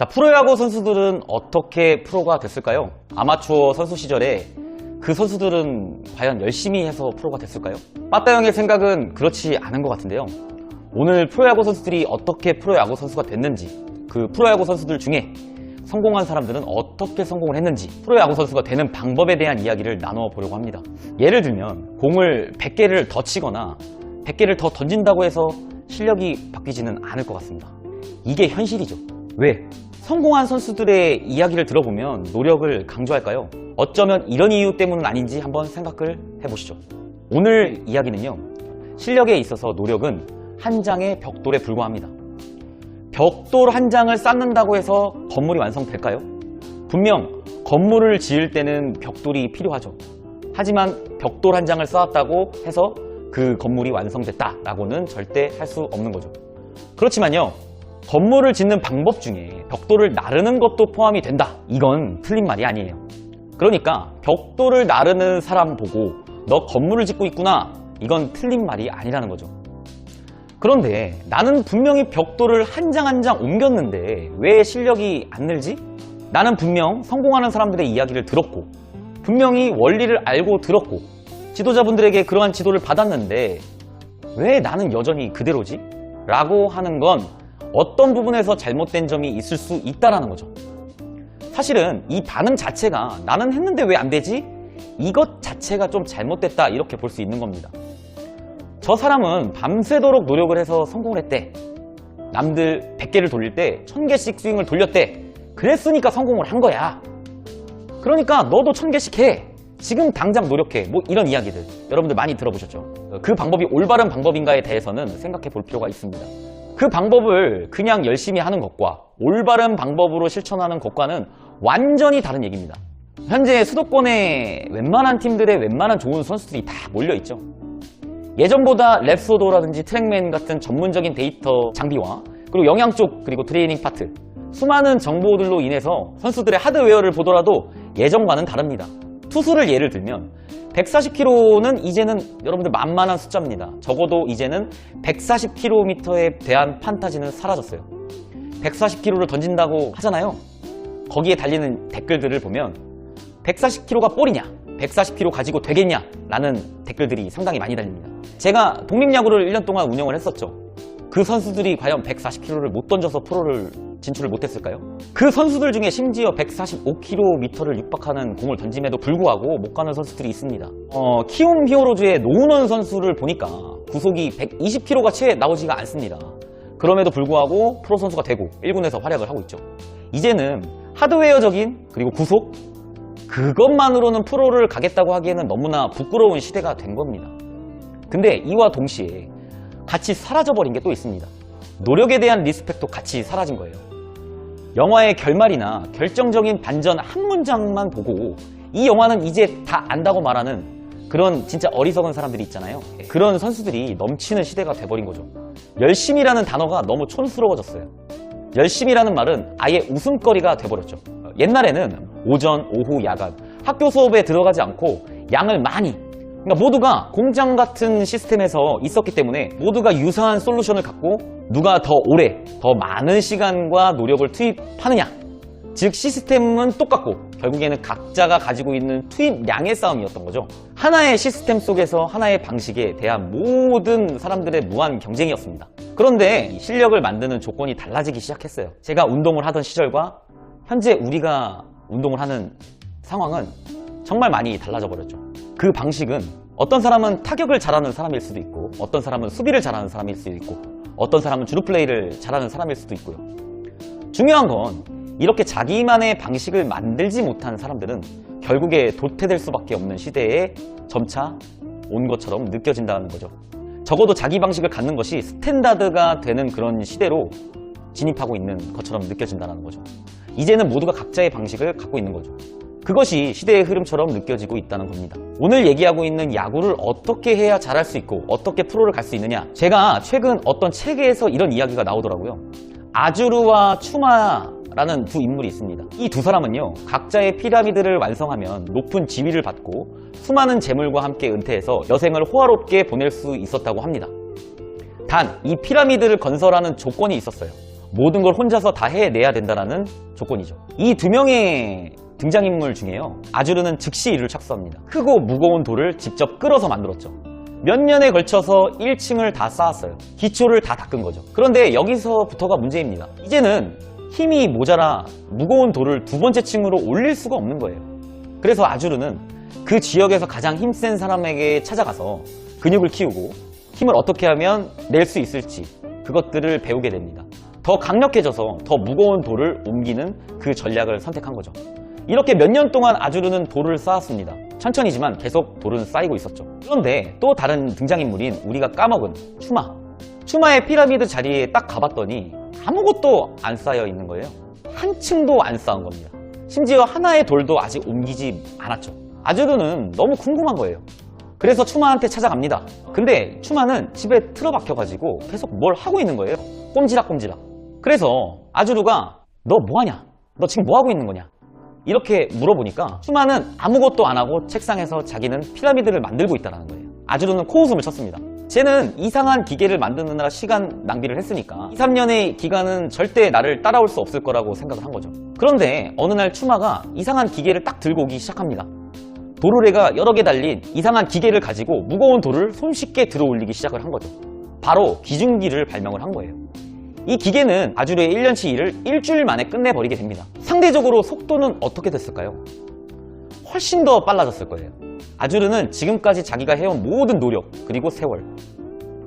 자, 프로야구 선수들은 어떻게 프로가 됐을까요? 아마추어 선수 시절에 그 선수들은 과연 열심히 해서 프로가 됐을까요? 빠따 형의 생각은 그렇지 않은 것 같은데요. 오늘 프로야구 선수들이 어떻게 프로야구 선수가 됐는지, 그 프로야구 선수들 중에 성공한 사람들은 어떻게 성공을 했는지, 프로야구 선수가 되는 방법에 대한 이야기를 나누어 보려고 합니다. 예를 들면, 공을 100개를 더 치거나 100개를 더 던진다고 해서 실력이 바뀌지는 않을 것 같습니다. 이게 현실이죠. 왜? 성공한 선수들의 이야기를 들어보면 노력을 강조할까요? 어쩌면 이런 이유 때문은 아닌지 한번 생각을 해보시죠. 오늘 이야기는요, 실력에 있어서 노력은 한 장의 벽돌에 불과합니다. 벽돌 한 장을 쌓는다고 해서 건물이 완성될까요? 분명 건물을 지을 때는 벽돌이 필요하죠. 하지만 벽돌 한 장을 쌓았다고 해서 그 건물이 완성됐다라고는 절대 할 수 없는 거죠. 그렇지만요, 건물을 짓는 방법 중에 벽돌을 나르는 것도 포함이 된다. 이건 틀린 말이 아니에요. 그러니까 벽돌을 나르는 사람 보고 너 건물을 짓고 있구나. 이건 틀린 말이 아니라는 거죠. 그런데 나는 분명히 벽돌을 한 장 한 장 옮겼는데 왜 실력이 안 늘지? 나는 분명 성공하는 사람들의 이야기를 들었고 분명히 원리를 알고 들었고 지도자분들에게 그러한 지도를 받았는데 왜 나는 여전히 그대로지? 라고 하는 건 어떤 부분에서 잘못된 점이 있을 수 있다라는 거죠. 사실은 이 반응 자체가 나는 했는데 왜 안 되지? 이것 자체가 좀 잘못됐다 이렇게 볼 수 있는 겁니다. 저 사람은 밤새도록 노력을 해서 성공을 했대. 남들 100개를 돌릴 때 1000개씩 스윙을 돌렸대. 그랬으니까 성공을 한 거야. 그러니까 너도 1000개씩 해. 지금 당장 노력해. 뭐 이런 이야기들. 여러분들 많이 들어보셨죠? 그 방법이 올바른 방법인가에 대해서는 생각해 볼 필요가 있습니다. 그 방법을 그냥 열심히 하는 것과 올바른 방법으로 실천하는 것과는 완전히 다른 얘기입니다. 현재 수도권에 웬만한 팀들의 웬만한 좋은 선수들이 다 몰려있죠. 예전보다 랩소도라든지 트랙맨 같은 전문적인 데이터 장비와 그리고 영양 쪽 그리고 트레이닝 파트 수많은 정보들로 인해서 선수들의 하드웨어를 보더라도 예전과는 다릅니다. 투수를 예를 들면 140km는 이제는 여러분들 만만한 숫자입니다. 적어도 이제는 140km에 대한 판타지는 사라졌어요. 140km를 던진다고 하잖아요. 거기에 달리는 댓글들을 보면 140km가 볼이냐? 140km 가지고 되겠냐? 라는 댓글들이 상당히 많이 달립니다. 제가 독립야구를 1년 동안 운영을 했었죠. 그 선수들이 과연 140km를 못 던져서 프로를 진출을 못했을까요? 그 선수들 중에 심지어 145km를 육박하는 공을 던짐에도 불구하고 못 가는 선수들이 있습니다. 어, 키움 히어로즈의 노은원 선수를 보니까 구속이 120km가 채 나오지가 않습니다. 그럼에도 불구하고 프로 선수가 되고 1군에서 활약을 하고 있죠. 이제는 하드웨어적인 그리고 구속 그것만으로는 프로를 가겠다고 하기에는 너무나 부끄러운 시대가 된 겁니다. 근데 이와 동시에 같이 사라져버린 게 또 있습니다. 노력에 대한 리스펙도 같이 사라진 거예요. 영화의 결말이나 결정적인 반전 한 문장만 보고 이 영화는 이제 다 안다고 말하는 그런 진짜 어리석은 사람들이 있잖아요. 그런 선수들이 넘치는 시대가 돼버린 거죠. 열심이라는 단어가 너무 촌스러워졌어요. 열심이라는 말은 아예 웃음거리가 돼버렸죠. 옛날에는 오전, 오후, 야간 학교 수업에 들어가지 않고 양을 많이 그러니까 모두가 공장 같은 시스템에서 있었기 때문에 모두가 유사한 솔루션을 갖고 누가 더 오래, 더 많은 시간과 노력을 투입하느냐. 즉 시스템은 똑같고 결국에는 각자가 가지고 있는 투입량의 싸움이었던 거죠. 하나의 시스템 속에서 하나의 방식에 대한 모든 사람들의 무한 경쟁이었습니다. 그런데 이 실력을 만드는 조건이 달라지기 시작했어요. 제가 운동을 하던 시절과 현재 우리가 운동을 하는 상황은 정말 많이 달라져 버렸죠. 그 방식은 어떤 사람은 타격을 잘하는 사람일 수도 있고 어떤 사람은 수비를 잘하는 사람일 수도 있고 어떤 사람은 주루 플레이를 잘하는 사람일 수도 있고요. 중요한 건 이렇게 자기만의 방식을 만들지 못한 사람들은 결국에 도태될 수밖에 없는 시대에 점차 온 것처럼 느껴진다는 거죠. 적어도 자기 방식을 갖는 것이 스탠다드가 되는 그런 시대로 진입하고 있는 것처럼 느껴진다는 거죠. 이제는 모두가 각자의 방식을 갖고 있는 거죠. 그것이 시대의 흐름처럼 느껴지고 있다는 겁니다. 오늘 얘기하고 있는 야구를 어떻게 해야 잘할 수 있고 어떻게 프로를 갈 수 있느냐. 제가 최근 어떤 책에서 이런 이야기가 나오더라고요. 아주르와 추마 라는 두 인물이 있습니다. 이 두 사람은요, 각자의 피라미드를 완성하면 높은 지위를 받고 수많은 재물과 함께 은퇴해서 여생을 호화롭게 보낼 수 있었다고 합니다. 단, 이 피라미드를 건설하는 조건이 있었어요. 모든 걸 혼자서 다 해내야 된다는 조건이죠. 이 두 명의 등장인물 중에요. 아주르는 즉시 이를 착수합니다. 크고 무거운 돌을 직접 끌어서 만들었죠. 몇 년에 걸쳐서 1층을 다 쌓았어요. 기초를 다 닦은 거죠. 그런데 여기서부터가 문제입니다. 이제는 힘이 모자라 무거운 돌을 두 번째 층으로 올릴 수가 없는 거예요. 그래서 아주르는 그 지역에서 가장 힘센 사람에게 찾아가서 근육을 키우고 힘을 어떻게 하면 낼 수 있을지 그것들을 배우게 됩니다. 더 강력해져서 더 무거운 돌을 옮기는 그 전략을 선택한 거죠. 이렇게 몇 년 동안 아주르는 돌을 쌓았습니다. 천천히지만 계속 돌은 쌓이고 있었죠. 그런데 또 다른 등장인물인 우리가 까먹은 추마. 추마의 피라미드 자리에 딱 가봤더니 아무것도 안 쌓여 있는 거예요. 한 층도 안 쌓은 겁니다. 심지어 하나의 돌도 아직 옮기지 않았죠. 아주르는 너무 궁금한 거예요. 그래서 추마한테 찾아갑니다. 근데 추마는 집에 틀어박혀가지고 계속 뭘 하고 있는 거예요. 꼼지락꼼지락. 그래서 아주르가 너 뭐하냐? 너 지금 뭐하고 있는 거냐? 이렇게 물어보니까 추마는 아무것도 안 하고 책상에서 자기는 피라미드를 만들고 있다는 거예요. 아주르는 코웃음을 쳤습니다. 쟤는 이상한 기계를 만드느라 시간 낭비를 했으니까 2, 3년의 기간은 절대 나를 따라올 수 없을 거라고 생각을 한 거죠. 그런데 어느 날 추마가 이상한 기계를 딱 들고 오기 시작합니다. 도르래가 여러 개 달린 이상한 기계를 가지고 무거운 돌을 손쉽게 들어 올리기 시작을 한 거죠. 바로 기중기를 발명을 한 거예요. 이 기계는 아주르의 1년치 일을 일주일 만에 끝내버리게 됩니다. 상대적으로 속도는 어떻게 됐을까요? 훨씬 더 빨라졌을 거예요. 아주르는 지금까지 자기가 해온 모든 노력, 그리고 세월,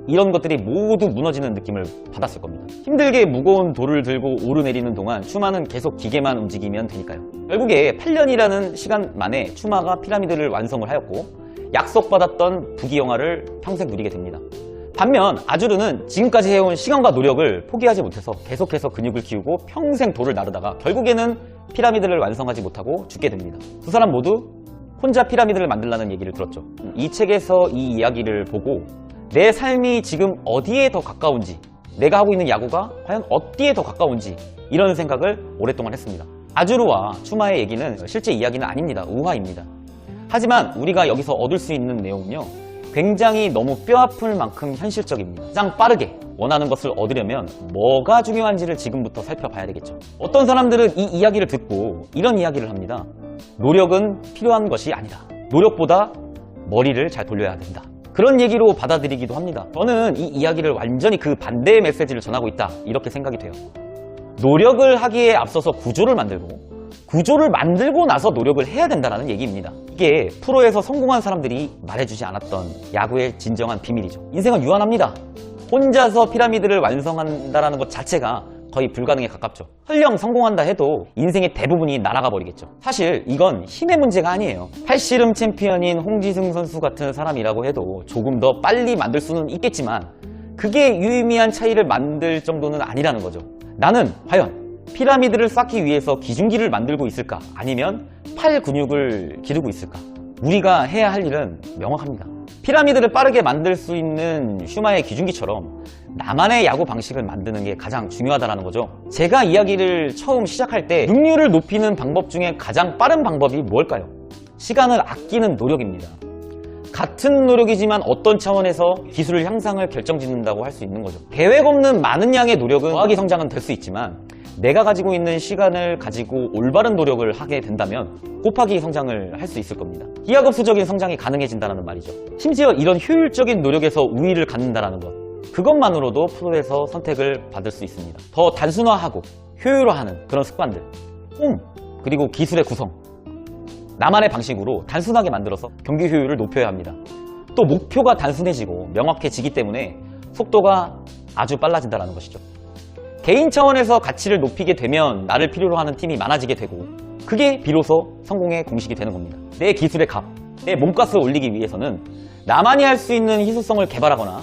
이런 것들이 모두 무너지는 느낌을 받았을 겁니다. 힘들게 무거운 돌을 들고 오르내리는 동안 추마는 계속 기계만 움직이면 되니까요. 결국에 8년이라는 시간 만에 추마가 피라미드를 완성을 하였고 약속받았던 부귀 영화를 평생 누리게 됩니다. 반면 아주르는 지금까지 해온 시간과 노력을 포기하지 못해서 계속해서 근육을 키우고 평생 돌을 나르다가 결국에는 피라미드를 완성하지 못하고 죽게 됩니다. 두 사람 모두 혼자 피라미드를 만들라는 얘기를 들었죠. 이 책에서 이 이야기를 보고 내 삶이 지금 어디에 더 가까운지 내가 하고 있는 야구가 과연 어디에 더 가까운지 이런 생각을 오랫동안 했습니다. 아주르와 추마의 얘기는 실제 이야기는 아닙니다. 우화입니다. 하지만 우리가 여기서 얻을 수 있는 내용은요. 굉장히 너무 뼈아플 만큼 현실적입니다. 가장 빠르게 원하는 것을 얻으려면 뭐가 중요한지를 지금부터 살펴봐야 되겠죠. 어떤 사람들은 이 이야기를 듣고 이런 이야기를 합니다. 노력은 필요한 것이 아니다. 노력보다 머리를 잘 돌려야 된다. 그런 얘기로 받아들이기도 합니다. 저는 이 이야기를 완전히 그 반대의 메시지를 전하고 있다. 이렇게 생각이 돼요. 노력을 하기에 앞서서 구조를 만들고 구조를 만들고 나서 노력을 해야 된다는 얘기입니다. 이게 프로에서 성공한 사람들이 말해주지 않았던 야구의 진정한 비밀이죠. 인생은 유한합니다. 혼자서 피라미드를 완성한다는 것 자체가 거의 불가능에 가깝죠. 설령 성공한다 해도 인생의 대부분이 날아가 버리겠죠. 사실 이건 힘의 문제가 아니에요. 팔씨름 챔피언인 홍지승 선수 같은 사람이라고 해도 조금 더 빨리 만들 수는 있겠지만 그게 유의미한 차이를 만들 정도는 아니라는 거죠. 나는 과연 피라미드를 쌓기 위해서 기중기를 만들고 있을까? 아니면 팔 근육을 기르고 있을까? 우리가 해야 할 일은 명확합니다. 피라미드를 빠르게 만들 수 있는 슈마의 기중기처럼 나만의 야구 방식을 만드는 게 가장 중요하다는 거죠. 제가 이야기를 처음 시작할 때 능률을 높이는 방법 중에 가장 빠른 방법이 뭘까요? 시간을 아끼는 노력입니다. 같은 노력이지만 어떤 차원에서 기술 향상을 결정짓는다고 할 수 있는 거죠. 계획 없는 많은 양의 노력은 더하기 성장은 될 수 있지만 내가 가지고 있는 시간을 가지고 올바른 노력을 하게 된다면 곱하기 성장을 할 수 있을 겁니다. 기하급수적인 성장이 가능해진다는 말이죠. 심지어 이런 효율적인 노력에서 우위를 갖는다는 것. 그것만으로도 프로에서 선택을 받을 수 있습니다. 더 단순화하고 효율화하는 그런 습관들. 홈, 그리고 기술의 구성. 나만의 방식으로 단순하게 만들어서 경기 효율을 높여야 합니다. 또 목표가 단순해지고 명확해지기 때문에 속도가 아주 빨라진다는 것이죠. 개인 차원에서 가치를 높이게 되면 나를 필요로 하는 팀이 많아지게 되고 그게 비로소 성공의 공식이 되는 겁니다. 내 기술의 값, 내 몸값을 올리기 위해서는 나만이 할 수 있는 희소성을 개발하거나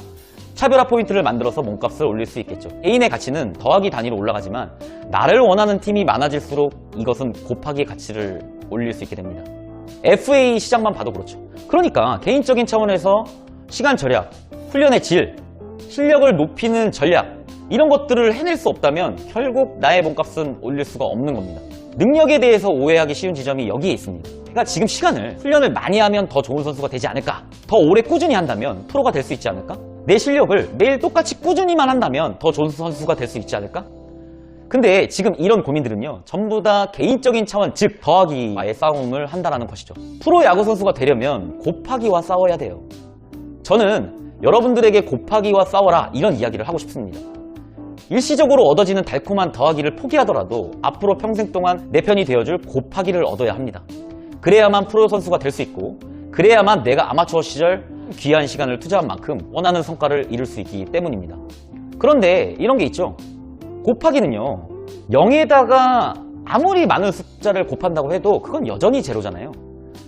차별화 포인트를 만들어서 몸값을 올릴 수 있겠죠. 개인의 가치는 더하기 단위로 올라가지만 나를 원하는 팀이 많아질수록 이것은 곱하기 가치를 올릴 수 있게 됩니다. FA 시장만 봐도 그렇죠. 그러니까 개인적인 차원에서 시간 절약, 훈련의 질, 실력을 높이는 전략 이런 것들을 해낼 수 없다면 결국 나의 몸값은 올릴 수가 없는 겁니다. 능력에 대해서 오해하기 쉬운 지점이 여기에 있습니다. 그러니까 지금 시간을 훈련을 많이 하면 더 좋은 선수가 되지 않을까? 더 오래 꾸준히 한다면 프로가 될 수 있지 않을까? 내 실력을 매일 똑같이 꾸준히만 한다면 더 좋은 선수가 될 수 있지 않을까? 근데 지금 이런 고민들은요, 전부 다 개인적인 차원, 즉, 더하기와의 싸움을 한다라는 것이죠. 프로 야구 선수가 되려면 곱하기와 싸워야 돼요. 저는 여러분들에게 곱하기와 싸워라, 이런 이야기를 하고 싶습니다. 일시적으로 얻어지는 달콤한 더하기를 포기하더라도 앞으로 평생 동안 내 편이 되어줄 곱하기를 얻어야 합니다. 그래야만 프로 선수가 될 수 있고, 그래야만 내가 아마추어 시절 귀한 시간을 투자한 만큼 원하는 성과를 이룰 수 있기 때문입니다. 그런데 이런 게 있죠. 곱하기는요, 0에다가 아무리 많은 숫자를 곱한다고 해도 그건 여전히 제로잖아요.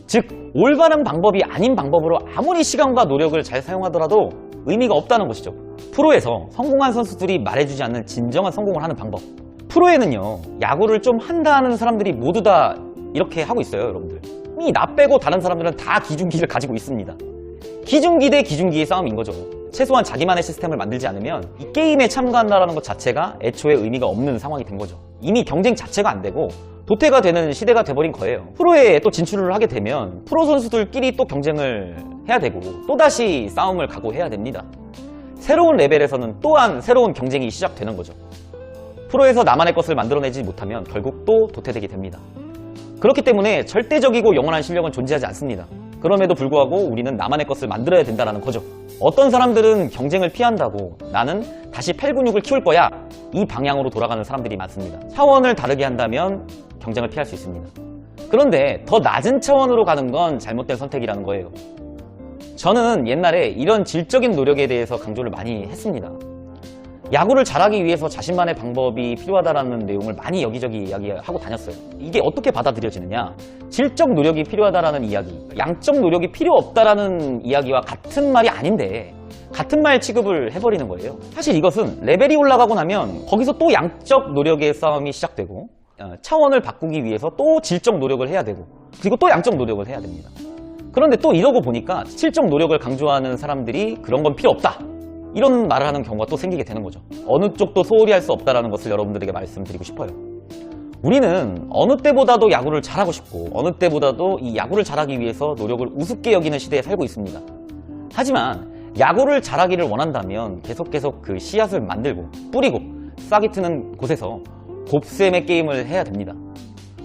즉, 올바른 방법이 아닌 방법으로 아무리 시간과 노력을 잘 사용하더라도 의미가 없다는 것이죠. 프로에서 성공한 선수들이 말해주지 않는 진정한 성공을 하는 방법. 프로에는요, 야구를 좀 한다는 사람들이 모두 다 이렇게 하고 있어요, 여러분들. 이미 나 빼고 다른 사람들은 다 기준기를 가지고 있습니다. 기준기 대 기준기의 싸움인 거죠. 최소한 자기만의 시스템을 만들지 않으면 이 게임에 참가한다는 것 자체가 애초에 의미가 없는 상황이 된 거죠. 이미 경쟁 자체가 안 되고 도태가 되는 시대가 돼버린 거예요. 프로에 또 진출을 하게 되면 프로 선수들끼리 또 경쟁을 해야 되고 또다시 싸움을 각오해야 됩니다. 새로운 레벨에서는 또한 새로운 경쟁이 시작되는 거죠. 프로에서 나만의 것을 만들어내지 못하면 결국 또 도태되게 됩니다. 그렇기 때문에 절대적이고 영원한 실력은 존재하지 않습니다. 그럼에도 불구하고 우리는 나만의 것을 만들어야 된다는 거죠. 어떤 사람들은 경쟁을 피한다고 나는 다시 팔 근육을 키울 거야 이 방향으로 돌아가는 사람들이 많습니다. 차원을 다르게 한다면 경쟁을 피할 수 있습니다. 그런데 더 낮은 차원으로 가는 건 잘못된 선택이라는 거예요. 저는 옛날에 이런 질적인 노력에 대해서 강조를 많이 했습니다. 야구를 잘하기 위해서 자신만의 방법이 필요하다라는 내용을 많이 여기저기 이야기하고 다녔어요. 이게 어떻게 받아들여지느냐? 질적 노력이 필요하다라는 이야기, 양적 노력이 필요 없다라는 이야기와 같은 말이 아닌데 같은 말 취급을 해버리는 거예요. 사실 이것은 레벨이 올라가고 나면 거기서 또 양적 노력의 싸움이 시작되고 어, 차원을 바꾸기 위해서 또 질적 노력을 해야 되고 그리고 또 양적 노력을 해야 됩니다. 그런데 또 이러고 보니까 실적 노력을 강조하는 사람들이 그런 건 필요 없다. 이런 말을 하는 경우가 또 생기게 되는 거죠. 어느 쪽도 소홀히 할 수 없다라는 것을 여러분들에게 말씀드리고 싶어요. 우리는 어느 때보다도 야구를 잘하고 싶고 어느 때보다도 이 야구를 잘하기 위해서 노력을 우습게 여기는 시대에 살고 있습니다. 하지만 야구를 잘하기를 원한다면 계속 계속 그 씨앗을 만들고 뿌리고 싹이 트는 곳에서 곱셈의 게임을 해야 됩니다.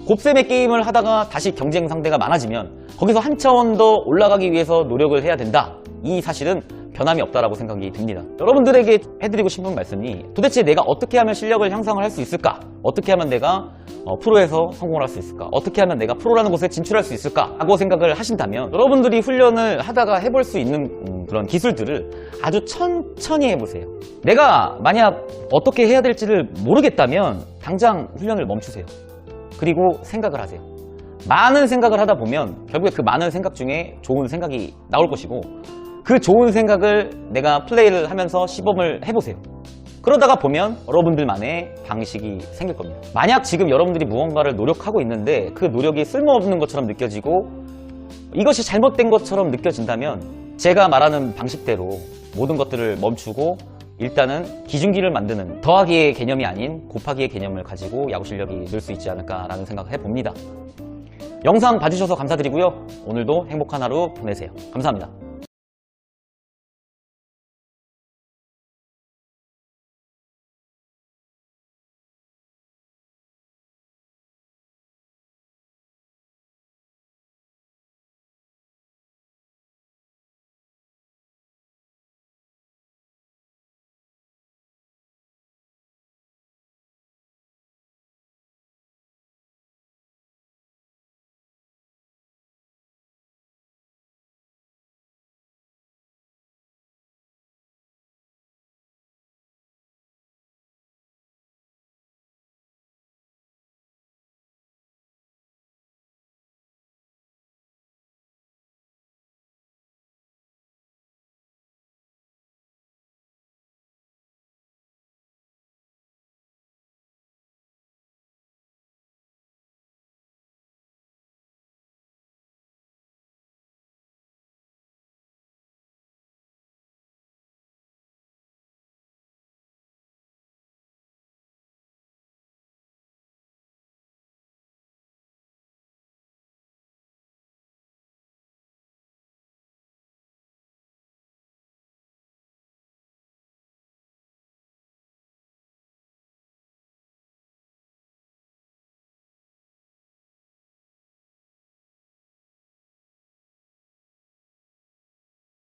곱셈의 게임을 하다가 다시 경쟁 상대가 많아지면 거기서 한 차원 더 올라가기 위해서 노력을 해야 된다. 이 사실은 변함이 없다라고 생각이 듭니다. 여러분들에게 해드리고 싶은 말씀이 도대체 내가 어떻게 하면 실력을 향상을 할 수 있을까? 어떻게 하면 내가 어, 프로에서 성공을 할 수 있을까? 어떻게 하면 내가 프로라는 곳에 진출할 수 있을까? 하고 생각을 하신다면 여러분들이 훈련을 하다가 해볼 수 있는 음, 그런 기술들을 아주 천천히 해보세요. 내가 만약 어떻게 해야 될지를 모르겠다면 당장 훈련을 멈추세요. 그리고 생각을 하세요. 많은 생각을 하다 보면 결국에 그 많은 생각 중에 좋은 생각이 나올 것이고 그 좋은 생각을 내가 플레이를 하면서 시범을 해보세요. 그러다가 보면 여러분들만의 방식이 생길 겁니다. 만약 지금 여러분들이 무언가를 노력하고 있는데 그 노력이 쓸모없는 것처럼 느껴지고 이것이 잘못된 것처럼 느껴진다면 제가 말하는 방식대로 모든 것들을 멈추고 일단은 기준기를 만드는 더하기의 개념이 아닌 곱하기의 개념을 가지고 야구 실력이 늘 수 있지 않을까라는 생각을 해봅니다. 영상 봐주셔서 감사드리고요. 오늘도 행복한 하루 보내세요. 감사합니다.